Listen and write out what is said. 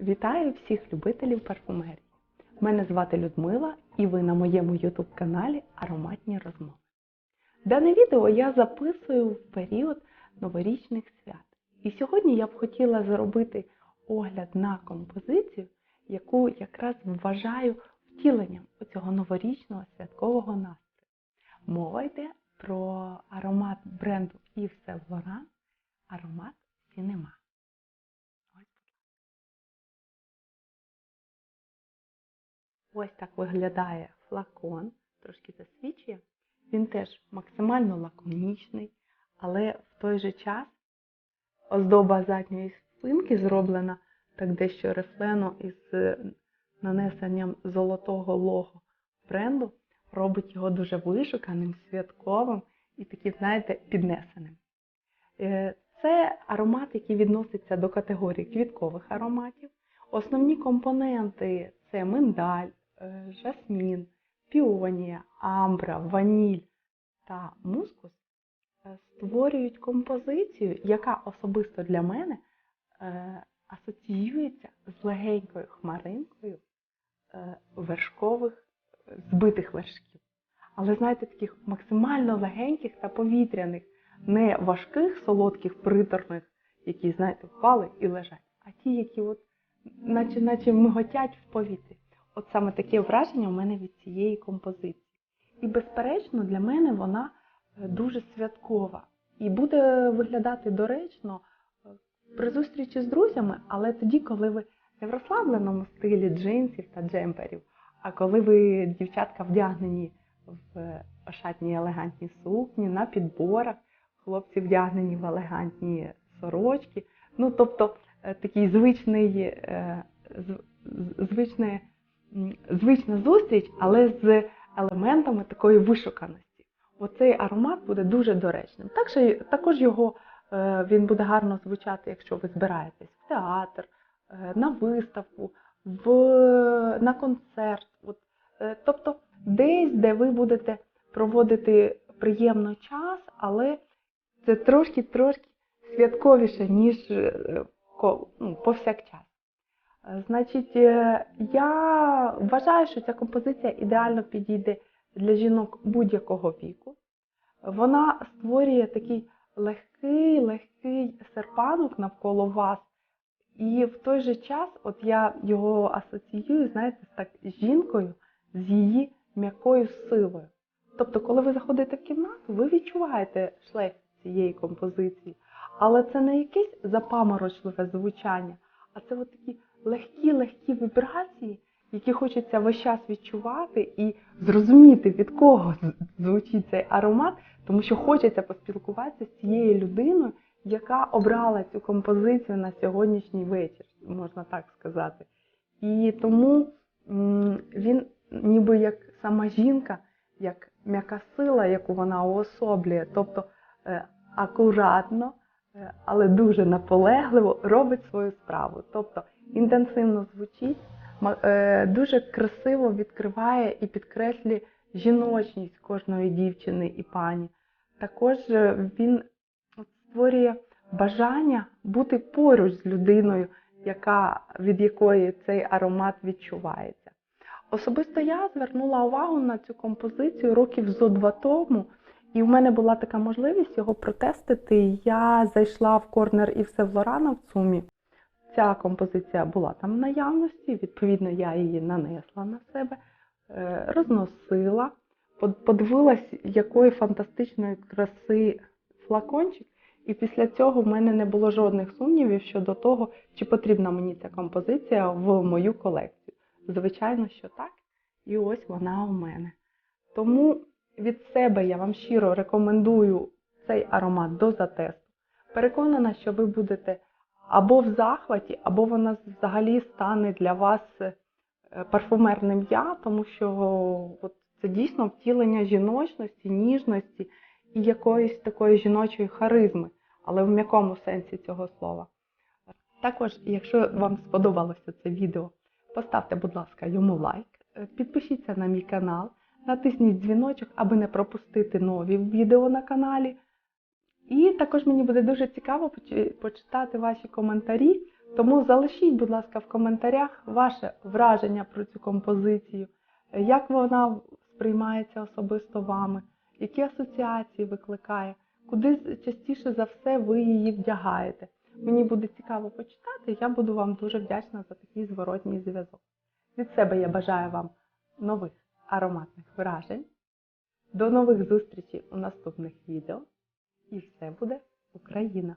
Вітаю всіх любителів парфумерії. Мене звати Людмила і ви на моєму YouTube каналі Ароматні розмови. Дане відео я записую в період новорічних свят. І сьогодні я б хотіла зробити огляд на композицію, яку якраз вважаю втіленням цього новорічного святкового настрою. Мова йде про аромат бренду Yves Saint Laurent, аромат Cinema. Ось так виглядає флакон, трошки засвічує. Він теж максимально лаконічний, але в той же час оздоба задньої спинки зроблена так дещо рефлено із нанесенням золотого лого бренду, робить його дуже вишуканим, святковим і таким, знаєте, піднесеним. Е, Це аромат, який відноситься до категорії квіткових ароматів. Основні компоненти це миндаль, е, жасмін, піонія, амбра, ваніль та мускус е, створюють композицію, яка особисто для мене е, асоціюється з легенькою хмаринкою вершкових збитих вершків. Але знаєте, таких максимально легеньких та повітряних, не важких, солодких, приторних, які, знаєте, впали і лежать, а ті, які от наче, наче миготять в повітрі. От саме таке враження у мене від цієї композиції. І, безперечно, для мене вона е, дуже святкова. І буде виглядати доречно е, при зустрічі з друзями, але тоді, коли ви не в розслабленому стилі джинсів та джемперів, а коли ви, дівчатка, вдягнені в ошатні елегантні сукні, на підборах, хлопці вдягнені в елегантні сорочки. Ну, тобто е, такий звичний, е, звичне, звична зустріч, але з елементами такої вишуканості. Оцей аромат буде дуже доречним. Також його е, він буде гарно звучати, якщо ви збираєтесь в театр, е, на виставку, в, на концерт. От, е, тобто десь, де ви будете проводити приємно час, але це трошки-трошки святковіше, ніж е, ну, повсякчас. Значить, е, я вважаю, що ця композиція ідеально підійде для жінок будь-якого віку. Вона створює такий легкий, легкий серпанок навколо вас. І в той же час, от я його асоціюю, знаєте, так з жінкою, з її м'якою силою. Тобто, коли ви заходите в кімнату, ви відчуваєте шлейф цієї композиції. Але це не якесь запаморочливе звучання, а це от такі легкі-легкі вібрації, які хочеться весь час відчувати і зрозуміти, від кого звучить цей аромат, тому що хочеться поспілкуватися з цією людиною, яка обрала цю композицію на сьогоднішній вечір, можна так сказати. І тому він ніби як сама жінка, як м'яка сила, яку вона уособлює, тобто е, акуратно, але дуже наполегливо робить свою справу. Тобто інтенсивно звучить, е, дуже красиво відкриває і підкреслює жіночність кожної дівчини і пані. Також е, він створює бажання бути поруч з людиною, яка, від якої цей аромат відчувається. Особисто я звернула увагу на цю композицію років зо два тому, і в мене була така можливість його протестити. Я зайшла в корнер і все в Лорана в ЦУМі. Ця композиція була там в наявності, відповідно, я її нанесла на себе, е, розносила, подивилась, якої фантастичної краси флакончик. І після цього в мене не було жодних сумнівів щодо того, чи потрібна мені ця композиція в мою колекцію. Звичайно, що так. І ось вона у мене. Тому від себе я вам щиро рекомендую цей аромат до затесту. Переконана, що ви будете або в захваті, або вона взагалі стане для вас е, парфумерним я, тому що от, це дійсно втілення жіночності, ніжності і якоїсь такої жіночої харизми, але в м'якому сенсі цього слова. Також, якщо вам сподобалося це відео, поставте, будь ласка, йому лайк, е, підпишіться на мій канал, натисніть дзвіночок, аби не пропустити нові відео на каналі. І також мені буде дуже цікаво почитати ваші коментарі Тому залишіть, будь ласка, в коментарях ваше враження про цю композицію, як вона сприймається особисто вами, які асоціації викликає, куди частіше за все ви її вдягаєте. Мені буде цікаво почитати, я буду вам дуже вдячна за такий зворотній зв'язок. Від себе я бажаю вам нових ароматних вражень. До нових зустрічей у наступних відео. І все буде Україна!